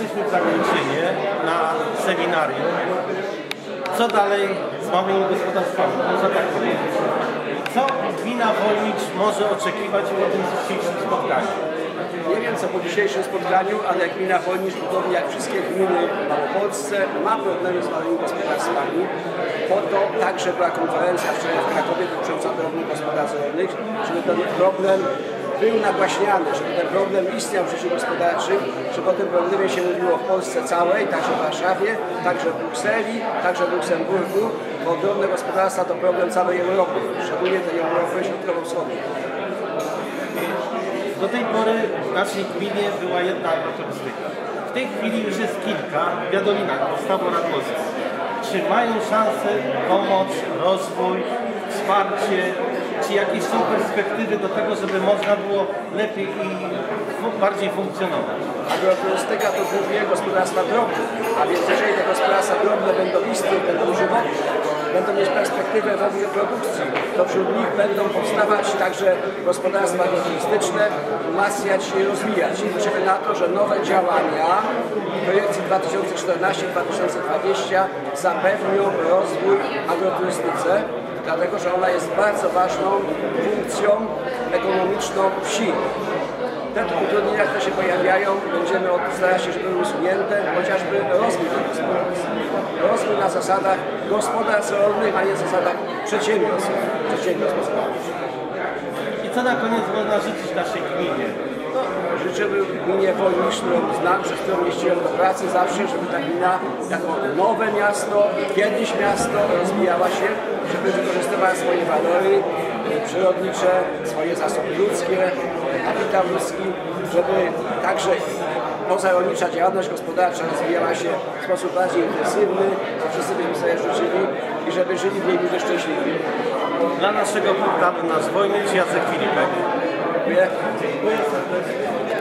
jesteśmy w Zagłębczynie na seminarium. Co dalej z małymi gospodarstwami? Można tak powiedzieć. Co gmina Wolnicz może oczekiwać po tym dzisiejszym spotkaniu? Nie wiem co po dzisiejszym spotkaniu, ale gmina Wolnicz, podobnie jak wszystkie gminy w Małopolsce, ma problemy z małymi gospodarstwami. Po to także była konferencja wczoraj w Krakowie dotycząca drobnych gospodarstw rolnych, żeby ten problem był nagłaśniany, żeby ten problem istniał w życiu gospodarczym, żeby o tym problemie się mówiło w Polsce całej, także w Warszawie, także w Brukseli, także w Luksemburgu, bo drobne gospodarstwa to problem całej Europy, szczególnie tej Europy środkowo-wschodniej. Do tej pory w naszej gminie była jedna agroturystyka. W tej chwili już jest kilka w Wiadominach, Podstawo Radwowskie. Czy mają szansę, pomoc, rozwój, wsparcie, czy jakieś są perspektywy do tego, żeby można było lepiej i bardziej funkcjonować? Agroturystyka to głównie gospodarstwa drobne, a więc jeżeli te gospodarstwa drobne będą istnieć, będą żywotne, będą mieć perspektywę w ogóle produkcji, to wśród nich będą powstawać także gospodarstwa agroturystyczne, umacniać się i rozwijać. Liczymy na to, że nowe działania projekcji 2014-2020 zapewnią rozwój agroturystyce, dlatego że ona jest bardzo ważną funkcją ekonomiczną wsi. Te utrudnienia, które się pojawiają, będziemy starać się, żeby były usunięte, chociażby rozwój tych gospodarstw. Rozwój na zasadach gospodarstw rolnych, a nie zasadach przedsiębiorstw, przedsiębiorstw gospodarczych. I co na koniec można życzyć naszej gminie? Życzymy gminie Wolnisz, którą znam, przez którą jeździłem do pracy zawsze, żeby ta gmina jako nowe miasto, kiedyś miasto rozwijała się, żeby wykorzystywała swoje walory przyrodnicze, swoje zasoby ludzkie, kapitał ludzki, żeby także pozarolnicza działalność gospodarcza rozwijała się w sposób bardziej intensywny, co wszyscy byśmy sobie życzyli i żeby żyli w niej ludzie szczęśliwi. Dla naszego portalu Nasz Wojnicz Jacek Filipek. Yeah.